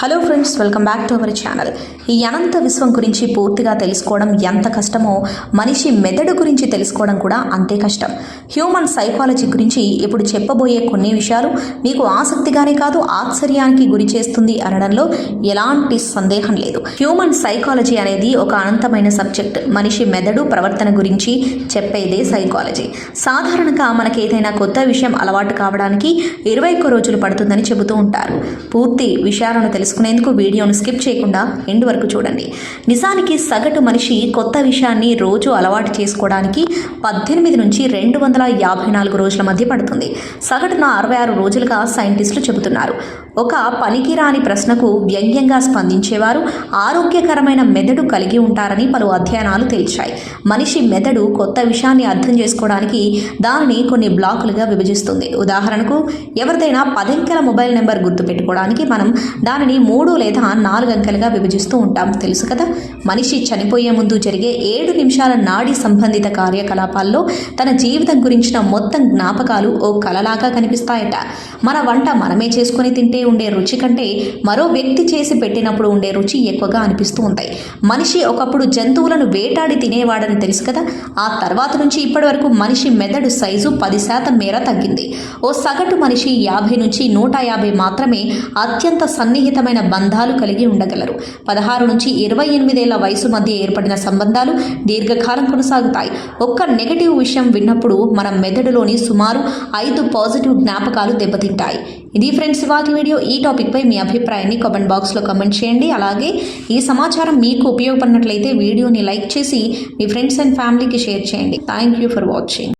Hello friends welcome back to our channel ఈ అనంత విశ్వం గురించి పూర్తిగా తెలుసుకోవడం ఎంత కష్టమో మనిషి మెదడు గురించి తెలుసుకోవడం కూడా అంతే కష్టం. హ్యూమన్ సైకాలజీ గురించి ఇప్పుడు చెప్పబోయే కొన్ని విషయాలు మీకు ఆసక్తిగానే కాదు ఆశ్చర్యానికి గురి చేస్తుంది అనడంలో ఎలాంటి సందేహం లేదు. హ్యూమన్ సైకాలజీ అనేది ఒక అనంతమైన సబ్జెక్ట్ మనిషి మెదడు ప్రవర్తన గురించి చెప్పేదే సైకాలజీ సాధారణంగా మనకి ఏదైనా కొత్త విషయం అలవాటు కావడానికి ఇరవై ఒక్క రోజులు పడుతుందని చెబుతూ ఉంటారు. పూర్తి విషయాలను తెలుసుకునేందుకు వీడియోను స్కిప్ చేయకుండా ఎండ్ వరకు చూడండి. నిజానికి సగటు మనిషి కొత్త విషయాన్ని రోజు అలవాటు చేసుకోవడానికి పద్దెనిమిది నుంచి రెండు వందల యాభై నాలుగు రోజుల మధ్య పడుతుంది. సగటున అరవై ఆరు రోజులుగా సైంటిస్టులు చెబుతున్నారు. ఒక పనికిరాని ప్రశ్నకు వ్యంగ్యంగా స్పందించేవారు ఆరోగ్యకరమైన మెదడు కలిగి ఉంటారని పలు అధ్యయనాలు తేల్చాయి. మనిషి మెదడు కొత్త విషయాన్ని అర్థం చేసుకోవడానికి దానిని కొన్ని బ్లాకులుగా విభజిస్తుంది. ఉదాహరణకు ఎవరిదైనా పదంకెల మొబైల్ నెంబర్ గుర్తుపెట్టుకోవడానికి మనం దానిని మూడు లేదా నాలుగు అంకెలుగా విభజిస్తూ ఉంటాం. తెలుసు కదా మనిషి చనిపోయే ముందు జరిగే ఏడు నిమిషాల నాడి సంబంధిత కార్యకలాపాల్లో తన జీవితం గురించిన మొత్తం జ్ఞాపకాలు ఓ కలలాగా కనిపిస్తాయట. మన వంట మనమే చేసుకుని తింటే ఉండే రుచి కంటే మరో వ్యక్తి చేసి పెట్టినప్పుడు ఉండే రుచి ఎక్కువగా అనిపిస్తూ ఉంటాయి. మనిషి ఒకప్పుడు జంతువులను వేటాడి తినేవాడని తెలుసు కదా? ఆ తర్వాత నుంచి ఇప్పటి వరకు మనిషి మెదడు సైజు పది శాతం మేర తగ్గింది. ఓ సగటు మనిషి యాభై నుంచి నూట యాభై మాత్రమే అత్యంత సన్నిహితమైన బంధాలు కలిగి ఉండగలరు. పదహారు నుంచి ఇరవై ఎనిమిదేళ్ళ వయసు మధ్య ఏర్పడిన సంబంధాలు దీర్ఘకాలం కొనసాగుతాయి. ఒక్క నెగటివ్ విషయం విన్నప్పుడు మన మెదడులోని సుమారు ఐదు పాజిటివ్ జ్ఞాపకాలు దెబ్బతింటాయి. ఇది ఫ్రెండ్స్ వాటి వీడియో. ఈ టాపిక్పై మీ అభిప్రాయాన్ని కామెంట్ బాక్స్లో కామెంట్ చేయండి. అలాగే ఈ సమాచారం మీకు ఉపయోగపడినట్లయితే వీడియోని లైక్ చేసి మీ ఫ్రెండ్స్ అండ్ ఫ్యామిలీకి షేర్ చేయండి. Thank you for watching